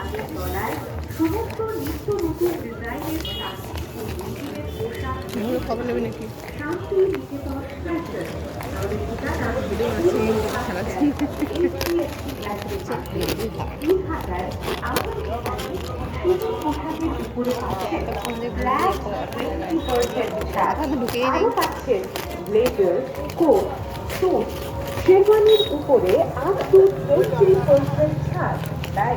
ছাদের তলায় সমস্ত নিত্য নতুন ডিজাইনের শাড়ি ও নতুনের পোশাক খবর নেবে নাকি? শান্তি নিকেতন ফ্যাশন। আমাদের ঠিকানা চালাচ্ছি দিনহাটায় আমাদের এখানে শুধু পোশাকের উপরে পাচ্ছেন ব্ল্যাক টোয়েন্টি পার্সেন্ট ছাড় এখন ঢুকেই নেই। আরও পাচ্ছেন ব্লেজার কোট স্যুট শেরওয়ানির উপরে আপ টু টোয়েন্টি পার্সেন্ট ছাড় তাই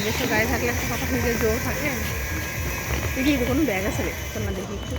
নিজস্ব গায়ে থাকলে একটা কথা জোর থাকে দেখি কোনো ব্যাগ আছে রে? চল দেখি একটু।